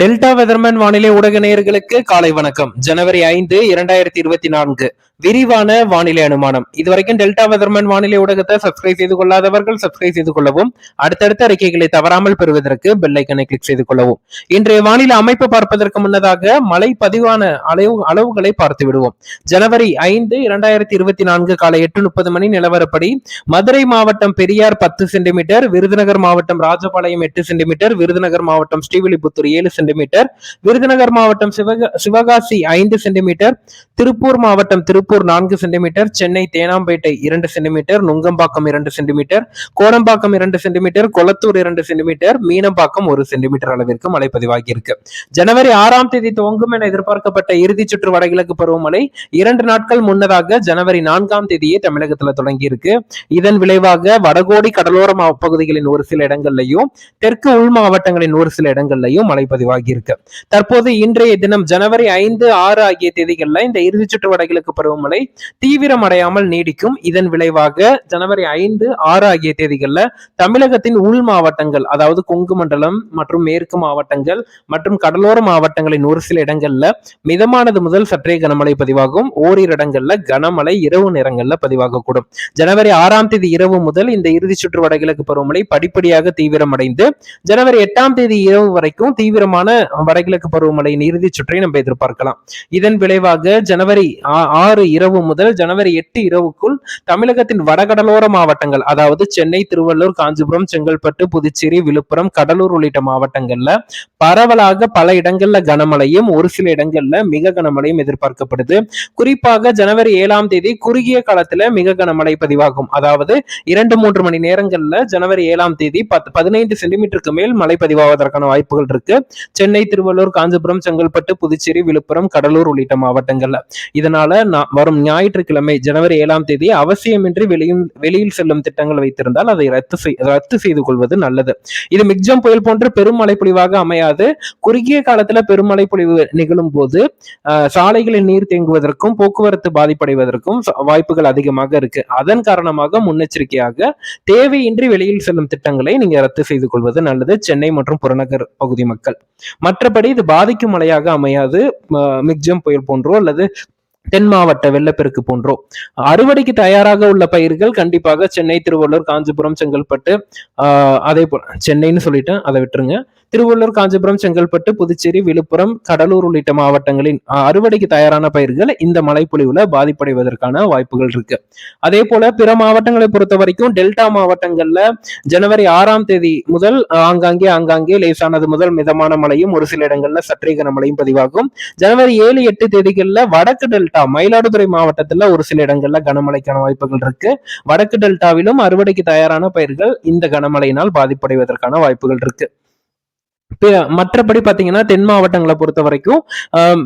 Delta weatherman வானிலை ஊடக நேயர்களுக்கு காலை வணக்கம். ஜனவரி ஐந்து இரண்டாயிரத்தி இருபத்தி நான்கு. விரிவான வானிலை அனுமானம். இதுவரைக்கும் டெல்டா வெதர்மேன் வானிலை ஊடகத்தை சப்ஸ்கிரைப் செய்து கொள்ளாதவர்கள் சப்ஸ்கிரைப் செய்து கொள்ளவும் அடுத்தடுத்த அறிக்கைகளை தவறாமல் பெறுவதற்கு பெல்லைக்கனை கிளிக் செய்து கொள்ளவும். இன்றைய வானிலை அமைப்பு பார்ப்பதற்கு முன்னதாக மழை பதிவான அளவு அளவுகளை பார்த்து விடுவோம். ஜனவரி ஐந்து இரண்டாயிரத்தி இருபத்தி நான்கு காலை எட்டு முப்பது மணி நிலவரப்படி மதுரை மாவட்டம் பெரியார் பத்து சென்டிமீட்டர் விருதுநகர் மாவட்டம் ராஜபாளையம் எட்டு சென்டிமீட்டர் விருதுநகர் மாவட்டம் ஸ்ரீவில்லிபுத்தூர் ஏழு சென்டிமீட்டர். விருதுநகர் மாவட்டம் சிவக சிவகாசி ஐந்து சென்டிமீட்டர். திருப்பூர் மாவட்டம் திருப்பூர் நான்கு சென்டிமீட்டர். சென்னை தேனாம்பேட்டை இரண்டு சென்டிமீட்டர். நுங்கம்பாக்கம் இரண்டு சென்டிமீட்டர். கோடம்பாக்கம் இரண்டு சென்டிமீட்டர். கொளத்தூர் இரண்டு சென்டிமீட்டர். மீனம்பாக்கம் ஒரு சென்டிமீட்டர் அளவிற்கு மழை பதிவாகியிருக்கு. ஜனவரி ஆறாம் தேதி துவங்கும் என எதிர்பார்க்கப்பட்ட இறுதிச் சுற்று வடகிழக்கு பருவமழை இரண்டு நாட்கள் முன்னதாக ஜனவரி நான்காம் தேதியே தமிழகத்துல தொடங்கியிருக்கு. இதன் விளைவாக வடகோடி கடலோர பகுதிகளின் ஒரு சில இடங்கள்லையும் தெற்கு உள் மாவட்டங்களின் ஒரு சில இடங்கள்லையும் மழை பதிவாக இருக்கு தற்போது இன்றைய தினம் ஜனவரி ஐந்து ஆறு ஆகிய தேதிகளில் இந்த இறுதி சுற்று வடகிழக்கு பருவமழை தீவிரம் அடையாமல் நீடிக்கும். இதன் விளைவாக ஜனவரி ஐந்து ஆறு ஆகிய தேதிகளில் தமிழகத்தின் உள் மாவட்டங்கள் அதாவது கொங்கு மண்டலம் மற்றும் மேற்கு மாவட்டங்கள் மற்றும் கடலோர மாவட்டங்களின் ஒரு சில இடங்கள்ல மிதமானது முதல் சற்றே கனமழை பதிவாகும். ஓரிரு இடங்கள்ல கனமழை இரவு நேரங்கள்ல பதிவாகக்கூடும். ஜனவரி ஆறாம் தேதி இரவு முதல் இந்த இறுதி சுற்று வடகிழக்கு பருவமழை படிப்படியாக தீவிரமடைந்து ஜனவரி எட்டாம் தேதி இரவு வரைக்கும் தீவிரமான வேகமான வடகிழக்கு பருவமழையின் இறுதி சுற்றை நம்ம எதிர்பார்க்கலாம். இதன் விளைவாக ஜனவரி ஆறு இரவு முதல் ஜனவரி எட்டு இரவுக்குள் தமிழகத்தின் வடகடலோர மாவட்டங்கள் அதாவது சென்னை திருவள்ளூர் காஞ்சிபுரம் செங்கல்பட்டு புதுச்சேரி விழுப்புரம் கடலூர் உள்ளிட்ட மாவட்டங்கள்ல பரவலாக பல இடங்கள்ல கனமழையும் ஒரு சில இடங்கள்ல மிக கனமழையும் எதிர்பார்க்கப்படுது. குறிப்பாக ஜனவரி ஏழாம் தேதி குறுகிய காலத்துல மிக கனமழை பதிவாகும். அதாவது இரண்டு மூன்று மணி நேரங்கள்ல ஜனவரி ஏழாம் தேதி பத்து பதினைந்து சென்டிமீட்டருக்கு மேல் மழை பதிவாவதற்கான வாய்ப்புகள் இருக்கு. சென்னை திருவள்ளூர் காஞ்சிபுரம் செங்கல்பட்டு புதுச்சேரி விழுப்புரம் கடலூர் உள்ளிட்ட மாவட்டங்கள்ல. இதனால வரும் ஞாயிற்றுக்கிழமை ஜனவரி ஏழாம் தேதி அவசியமின்றி வெளியும் வெளியில் செல்லும் திட்டங்கள் வைத்திருந்தால் அதை ரத்து ரத்து செய்து கொள்வது நல்லது. இது மிக்ஜம் புயல் போன்று பெருமழை பொழிவாக அமையாது. குறுகிய காலத்துல பெருமழை பொழிவு நிகழும் போது சாலைகளில் நீர் தேங்குவதற்கும் போக்குவரத்து பாதிப்படைவதற்கும் வாய்ப்புகள் அதிகமாக இருக்கு. அதன் காரணமாக முன்னெச்சரிக்கையாக தேவையின்றி வெளியில் செல்லும் திட்டங்களை நீங்க ரத்து செய்து கொள்வது நல்லது. சென்னை மற்றும் புறநகர் பகுதி மக்கள். மற்றபடி இது பாதிக்கும் மழையாக அமையாது. மிக்ஜம் புயல் போன்றோ அல்லது தென் மாவட்ட வெள்ளப்பெருக்கு போன்றோ. அறுவடைக்கு தயாராக உள்ள பயிர்கள் கண்டிப்பாக சென்னை திருவள்ளூர் காஞ்சிபுரம் செங்கல்பட்டு அதே போல சென்னைன்னு சொல்லிட்டேன் அதை விட்டுருங்க. திருவள்ளூர் காஞ்சிபுரம் செங்கல்பட்டு புதுச்சேரி விழுப்புரம் கடலூர் உள்ளிட்ட மாவட்டங்களின் அறுவடைக்கு தயாரான பயிர்கள் இந்த மழைப்பொழிவுல பாதிப்படைவதற்கான வாய்ப்புகள் இருக்கு. அதே போல பிற மாவட்டங்களை பொறுத்த வரைக்கும் டெல்டா மாவட்டங்கள்ல ஜனவரி ஆறாம் தேதி முதல் ஆங்காங்கே ஆங்காங்கே லேசானது முதல் மிதமான மழையும் ஒரு சில இடங்கள்ல சற்றே கனமழையும் பதிவாகும். ஜனவரி ஏழு எட்டு தேதிகள்ல வடக்கு டெல்டா மயிலாடுதுறை மாவட்டத்துல ஒரு சில இடங்கள்ல கனமழைக்கான வாய்ப்புகள் இருக்கு. வடக்கு டெல்டாவிலும் அறுவடைக்கு தயாரான பயிர்கள் இந்த கனமழையினால் பாதிப்படைவதற்கான வாய்ப்புகள் இருக்கு. மற்றபடி பார்த்தீங்கன்னா தென் மாவட்டங்களை பொறுத்த வரைக்கும்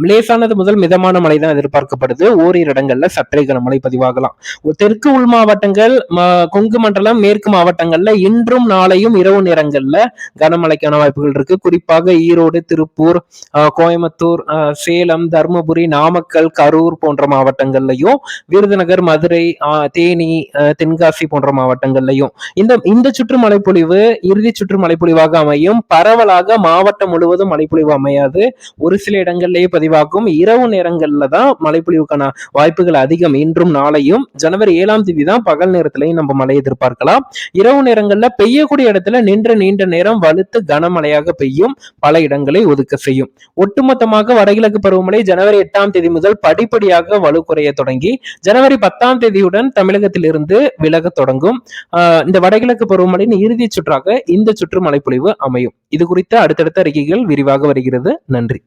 லேசானது முதல் மிதமான மழை தான் எதிர்பார்க்கப்படுது. ஓரிரு இடங்கள்ல சற்றே கனமழை பதிவாகலாம். தெற்கு உள் மாவட்டங்கள் கொங்கு மண்டலம் மேற்கு மாவட்டங்கள்ல இன்றும் நாளையும் இரவு நேரங்கள்ல கனமழைக்கான வாய்ப்புகள் இருக்கு. குறிப்பாக ஈரோடு திருப்பூர் கோயம்புத்தூர் சேலம் தருமபுரி நாமக்கல் கரூர் போன்ற மாவட்டங்கள்லையும் விருதுநகர் மதுரை தேனி தென்காசி போன்ற மாவட்டங்கள்லையும். இந்த இந்த சுற்று மழைப்பொழிவு இறுதி சுற்று மழைப்பொழிவாக அமையும். பரவலாக மாவட்டம் முழுவதும் மழைப்பொழிவு அமையாது. ஒரு சில இடங்கள்லேயே பதிவாகும். இரவு நேரங்களில் தான் மழைப்பொழிவுக்கான வாய்ப்புகள் அதிகம். இன்றும் நாளையும் ஜனவரி ஏழாம் தேதி தான் பகல் நேரத்திலையும் நம்ம மழை எதிர்பார்க்கலாம். இரவு நேரங்களில் பெய்யக்கூடிய இடத்துல நின்று நீண்ட நேரம் வலுத்து கனமழையாக பெய்யும். பல இடங்களை ஒதுக்க செய்யும். ஒட்டுமொத்தமாக வடகிழக்கு பருவமழை ஜனவரி எட்டாம் தேதி முதல் படிப்படியாக வலு குறைய தொடங்கி ஜனவரி பத்தாம் தேதியுடன் தமிழகத்திலிருந்து விலக தொடங்கும். இந்த வடகிழக்கு பருவமழையின் இறுதி சுற்றாக இந்த சுற்று மழைப்பொழிவு அமையும். இது குறித்த அடுத்தடுத்த அறிக்கைகள் விரிவாக வருகிறது. நன்றி.